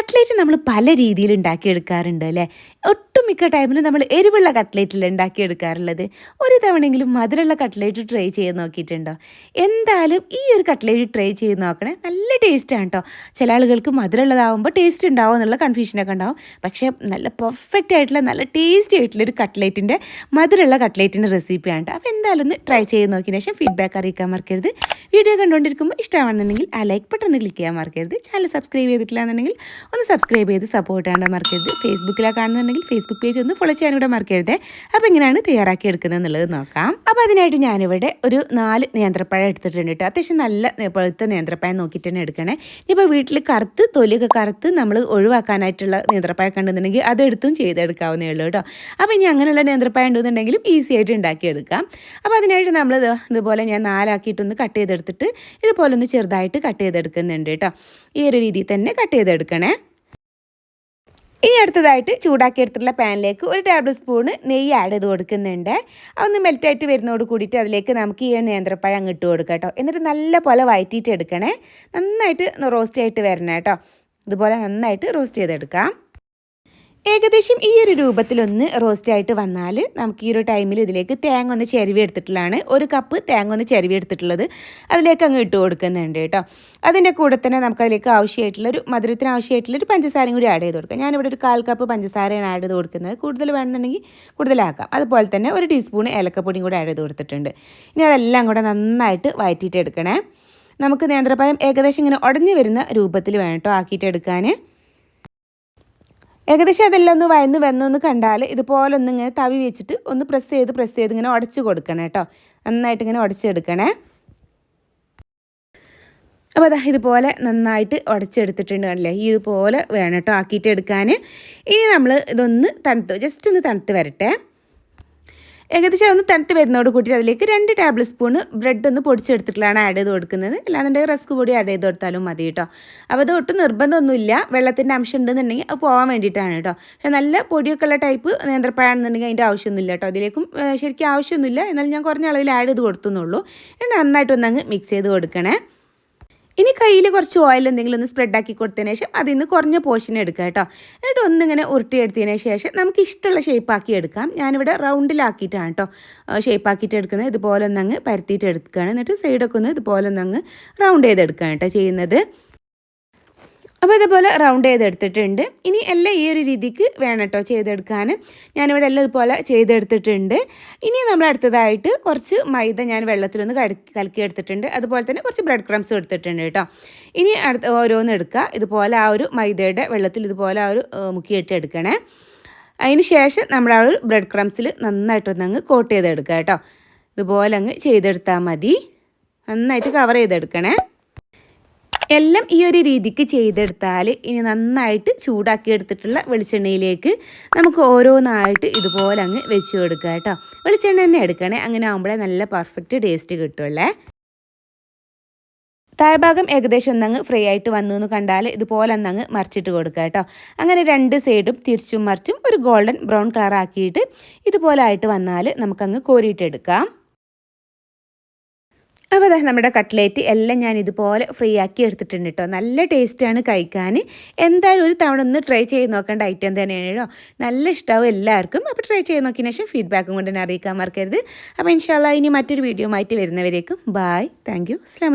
Cutlet നമ്മൾ പല രീതിയിൽ ഉണ്ടാക്കിയെടുക്കാറുണ്ട് അല്ലേ? ഒട്ടുമിക്ക ടൈമിലും നമ്മൾ എരിവുള്ള കട്ട്ലേറ്റിൽ ഉണ്ടാക്കിയെടുക്കാറുള്ളത്. ഒരു തവണയെങ്കിലും മധുരമുള്ള കട്ട്ലേറ്റ് ട്രൈ ചെയ്ത് നോക്കിയിട്ടുണ്ടോ? എന്തായാലും ഈ ഒരു കട്ട്ലേറ്റ് ട്രൈ ചെയ്ത് നോക്കണേ നല്ല ടേസ്റ്റാണ് കേട്ടോ ചില ആളുകൾക്ക് മധുരമുള്ളതാവുമ്പോൾ ടേസ്റ്റ് ഉണ്ടാവും എന്നുള്ള കൺഫ്യൂഷനൊക്കെ ഉണ്ടാവും. പക്ഷേ നല്ല പെർഫെക്റ്റ് ആയിട്ടുള്ള നല്ല ടേസ്റ്റി ആയിട്ടുള്ള ഒരു കട്ട്ലേറ്റിന്റെ മധുരമുള്ള കട്ട്ലേറ്റിന്റെ റെസിപ്പിയാണ് കേട്ടോ അപ്പോൾ എന്തായാലും ഒന്ന് ട്രൈ ചെയ്ത് നോക്കിയതിന് ശേഷം ഫീഡ്ബാക്ക് അറിയിക്കാൻ മറക്കരുത്. വീഡിയോ കണ്ടുകൊണ്ടിരിക്കുമ്പോൾ ഇഷ്ടമാണെന്നുണ്ടെങ്കിൽ ആ ലൈക്ക് ബട്ടൺ ഒന്ന് ക്ലിക്ക് ചെയ്യാൻ മറക്കരുത്. ചാനൽ സബ്സ്ക്രൈബ് ചെയ്തിട്ടില്ല എന്നുണ്ടെങ്കിൽ ഒന്ന് സബ്സ്ക്രൈബ് ചെയ്ത് സപ്പോർട്ട് ആണ് മറക്കരുത്. ഫേസ്ബുക്കിലാണ് കാണുന്നുണ്ടെങ്കിൽ ഫേസ്ബുക്ക് പേജ് ഒന്ന് ഫോളോ ചെയ്യാൻ കൂടെ മറക്കരുത്. അപ്പോൾ എങ്ങനെയാണ് തയ്യാറാക്കി എടുക്കുന്നത് എന്നുള്ളത് നോക്കാം. അപ്പോൾ അതിനായിട്ട് ഞാനിവിടെ ഒരു നാല് നേന്ത്രപ്പഴം എടുത്തിട്ടുണ്ട് കേട്ടോ. അത്യാവശ്യം നല്ല പഴുത്ത നേന്ത്രപ്പഴം നോക്കിയിട്ട് തന്നെ എടുക്കണേ. ഇപ്പോൾ വീട്ടിൽ കറുത്ത് തൊലിയൊക്കെ കറുത്ത് നമ്മൾ ഒഴിവാക്കാനായിട്ടുള്ള നേന്ത്രപ്പഴം കണ്ടെന്നുണ്ടെങ്കിൽ അതെടുത്തും ചെയ്തെടുക്കാവുന്നേ ഉള്ളൂ കേട്ടോ. അപ്പോൾ ഇനി അങ്ങനെയുള്ള നേന്ത്രപ്പഴം ഉണ്ടെന്നുണ്ടെങ്കിലും ഈസി ആയിട്ട് ഉണ്ടാക്കിയെടുക്കാം. അപ്പോൾ അതിനായിട്ട് നമ്മൾ ഇതുപോലെ ഞാൻ നാലാക്കിയിട്ടൊന്ന് കട്ട് ചെയ്തെടുത്തിട്ട് ഇതുപോലെ ഒന്ന് ചെറുതായിട്ട് കട്ട് ചെയ്തെടുക്കുന്നുണ്ട് കേട്ടോ. ഈ ഒരു രീതിയിൽ തന്നെ കട്ട് ചെയ്തെടുക്കണേ. ഇനി അടുത്തതായിട്ട് ചൂടാക്കിയെടുത്തിട്ടുള്ള പാനിലേക്ക് ഒരു ടേബിൾ സ്പൂണ് നെയ്യ് ആഡ് ചെയ്ത് കൊടുക്കുന്നുണ്ട്. അതൊന്ന് മെൽറ്റായിട്ട് വരുന്നതോട് കൂടിയിട്ട് അതിലേക്ക് നമുക്ക് ഈ നേന്ത്രപ്പഴം അങ്ങ് ഇട്ട് കൊടുക്കാം കേട്ടോ. എന്നിട്ട് നല്ല പോലെ വയറ്റിയിട്ട് എടുക്കണേ. നന്നായിട്ട് റോസ്റ്റ് ആയിട്ട് വരണം കേട്ടോ. ഇതുപോലെ നന്നായിട്ട് റോസ്റ്റ് ചെയ്തെടുക്കാം. ഏകദേശം ഈ ഒരു രൂപത്തിലൊന്ന് റോസ്റ്റ് ആയിട്ട് വന്നാൽ നമുക്ക് ഈ ഒരു ടൈമിൽ ഇതിലേക്ക് തേങ്ങ ഒന്ന് ചെരുവി എടുത്തിട്ടുള്ളതാണ്. ഒരു കപ്പ് തേങ്ങ ഒന്ന് ചെരുവി എടുത്തിട്ടുള്ളത്. അതിലേക്ക് അങ്ങ് ഇട്ട് കൊടുക്കുന്നുണ്ട് കേട്ടോ. അതിന്റെ കൂടെ തന്നെ നമുക്ക് അതിലേക്ക് ആവശ്യമായിട്ടുള്ള ഒരു മധുരത്തിന് ആവശ്യമായിട്ടുള്ള ഒരു പഞ്ചസാരയും കൂടി ആഡ് ചെയ്ത് കൊടുക്കാം. ഞാനിവിടെ ഒരു കാൽ കപ്പ് പഞ്ചസാരയാണ് ആഡ് ചെയ്ത് കൊടുക്കുന്നത്. കൂടുതൽ വേണമെന്നുണ്ടെങ്കിൽ കൂടുതലാക്കാം. അതുപോലെ തന്നെ ഒരു ടീസ്പൂൺ ഏലക്കപ്പൊടിയും കൂടി ആഡ് ചെയ്ത് കൊടുത്തിട്ടുണ്ട്. ഇനി അതെല്ലാം കൂടെ നന്നായിട്ട് വയറ്റിയിട്ട് എടുക്കണേ നമുക്ക് നേന്ത്രപ്പഴം ഏകദേശം ഇങ്ങനെ ഉടഞ്ഞു വരുന്ന രൂപത്തിൽ വേണം കേട്ടോ ആക്കിയിട്ട് എടുക്കാൻ ഏകദേശം അതെല്ലാം ഒന്ന് വയന്ന് വന്നൊന്ന് കണ്ടാൽ ഇതുപോലെ ഒന്ന് ഇങ്ങനെ തവി വെച്ചിട്ട് ഒന്ന് പ്രസ് ചെയ്ത് പ്രസ് ചെയ്ത് ഇങ്ങനെ ഉടച്ച് കൊടുക്കണം കേട്ടോ. നന്നായിട്ട് ഇങ്ങനെ ഉടച്ചെടുക്കണേ അപ്പോൾ അതാ ഇതുപോലെ നന്നായിട്ട് ഉടച്ചെടുത്തിട്ടുണ്ട് കണ്ടില്ലേ? ഈ ഇതുപോലെ വേണം കേട്ടോ ആക്കിയിട്ട് എടുക്കാൻ ഇനി നമ്മൾ ഇതൊന്ന് തണുത്ത് ജസ്റ്റ് ഒന്ന് തണുത്ത് വരട്ടെ. ഏകദേശം ഒന്ന് തണുത്ത് വരുന്നതോട് കൂട്ടി അതിലേക്ക് രണ്ട് ടേബിൾ സ്പൂൺ ബ്രെഡ് ഒന്ന് പൊടിച്ചെടുത്തിട്ടാണ് ആഡ് ചെയ്ത് കൊടുക്കുന്നത്. അല്ലാന്നുണ്ടെങ്കിൽ റസ്ക് പൊടി ആഡ് ചെയ്ത് കൊടുത്താലും മതി കേട്ടോ. അപ്പോൾ അത് ഒട്ടും നിർബന്ധമൊന്നുമില്ല. വെള്ളത്തിന്റെ അംശം ഉണ്ടെന്നുണ്ടെങ്കിൽ അത് പോകാൻ വേണ്ടിയിട്ടാണ് കേട്ടോ. പക്ഷേ നല്ല പൊടിയൊക്കെ ഉള്ള ടൈപ്പ് നേന്ത്രപ്പഴാണെന്നുണ്ടെങ്കിൽ അതിന്റെ ആവശ്യമൊന്നുമില്ല കേട്ടോ. അതിലേക്കും ശരിക്കും ആവശ്യമൊന്നുമില്ല. എന്നാലും ഞാൻ കുറഞ്ഞ അളവിൽ ആഡ് ചെയ്ത് കൊടുത്തുന്നുള്ളൂ നന്നായിട്ടൊന്നങ്ങ് മിക്സ് ചെയ്ത് കൊടുക്കണേ. ഇനി കയ്യിൽ കുറച്ച് ഓയിൽ എന്തെങ്കിലും ഒന്ന് സ്പ്രെഡ് ആക്കി കൊടുത്തതിന് ശേഷം അതിൽ നിന്ന് കുറഞ്ഞ പോർഷൻ എടുക്കുക കേട്ടോ. എന്നിട്ട് ഒന്നിങ്ങനെ ഉരുട്ടിയെടുത്തതിന് ശേഷം നമുക്ക് ഇഷ്ടമുള്ള ഷേപ്പാക്കി എടുക്കാം. ഞാനിവിടെ റൗണ്ടിലാക്കിയിട്ടാണ് കേട്ടോ ഷേപ്പാക്കിയിട്ട് എടുക്കുന്നത്. ഇതുപോലെ ഒന്നങ്ങ് പരത്തിയിട്ട് എടുക്കുകയാണ്. എന്നിട്ട് സൈഡൊക്കെ ഒന്ന് ഇതുപോലെ ഒന്നങ്ങ് റൗണ്ട് ചെയ്തെടുക്കുകയാണ് കേട്ടോ ചെയ്യുന്നത്. അപ്പോൾ ഇതുപോലെ റൗണ്ട് ചെയ്തെടുത്തിട്ടുണ്ട്. ഇനി എല്ലാം ഈ ഒരു രീതിക്ക് വേണം കേട്ടോ ചെയ്തെടുക്കാൻ ഞാനിവിടെ എല്ലാം ഇതുപോലെ ചെയ്തെടുത്തിട്ടുണ്ട്. ഇനി നമ്മൾ അടുത്തതായിട്ട് കുറച്ച് മൈദ ഞാൻ വെള്ളത്തിലൊന്ന് കലക്കി എടുത്തിട്ടുണ്ട്. അതുപോലെ തന്നെ കുറച്ച് ബ്രെഡ് ക്രംസ് എടുത്തിട്ടുണ്ട് കേട്ടോ ഇനി അടുത്ത ഓരോന്ന് എടുക്കുക. ഇതുപോലെ ആ ഒരു മൈദയുടെ വെള്ളത്തിൽ ഇതുപോലെ ആ ഒരു മുക്കിയിട്ട് എടുക്കണേ. അതിന് ശേഷം നമ്മൾ ആ ഒരു ബ്രെഡ് ക്രംസിൽ നന്നായിട്ടൊന്ന് അങ്ങ് കോട്ട് ചെയ്തെടുക്കുക കേട്ടോ ഇതുപോലെ അങ്ങ് ചെയ്തെടുത്താൽ മതി. നന്നായിട്ട് കവർ ചെയ്തെടുക്കണേ. എല്ലാം ഈ ഒരു രീതിക്ക് ചെയ്തെടുത്താൽ ഇനി നന്നായിട്ട് ചൂടാക്കി എടുത്തിട്ടുള്ള വെളിച്ചെണ്ണയിലേക്ക് നമുക്ക് ഓരോന്നായിട്ട് ഇതുപോലെ അങ്ങ് വെച്ച് കൊടുക്കുക കേട്ടോ. വെളിച്ചെണ്ണ തന്നെ എടുക്കണേ. അങ്ങനെ ആകുമ്പോഴേ നല്ല പെർഫെക്റ്റ് ടേസ്റ്റ് കിട്ടുമല്ലേ താഴ്ഭാഗം ഏകദേശം ഒന്നങ്ങ് ഫ്രീ ആയിട്ട് വന്നു എന്ന് കണ്ടാൽ ഇതുപോലെ ഒന്നങ്ങ് മറിച്ചിട്ട് കൊടുക്കുക കേട്ടോ. അങ്ങനെ രണ്ട് സൈഡും തിരിച്ചും മറിച്ചും ഒരു ഗോൾഡൻ ബ്രൗൺ കളർ ആക്കിയിട്ട് ഇതുപോലെ ആയിട്ട് വന്നാൽ നമുക്കങ്ങ് കോരിയിട്ടെടുക്കാം അപ്പോൾ അതെ നമ്മുടെ കട്ട്ലേറ്റ് എല്ലാം ഞാൻ ഇതുപോലെ ഫ്രീ ആക്കി എടുത്തിട്ടുണ്ട് കേട്ടോ. നല്ല ടേസ്റ്റാണ് കഴിക്കാൻ. എന്തായാലും ഒരു തവണ ഒന്ന് ട്രൈ ചെയ്ത് നോക്കേണ്ട ഐറ്റം തന്നെയാണ് കേട്ടോ. നല്ല ഇഷ്ടമാവും എല്ലാവർക്കും. അപ്പോൾ ട്രൈ ചെയ്ത് നോക്കിയതിന് ശേഷം ഫീഡ്ബാക്കും കൊണ്ട് തന്നെ അറിയിക്കാൻ മറക്കരുത്. അപ്പോൾ ഇൻഷാല്ല ഇനി മറ്റൊരു വീഡിയോ ആയിട്ട് വരുന്നവരേക്കും. ബായ് താങ്ക് യു അസ്സാം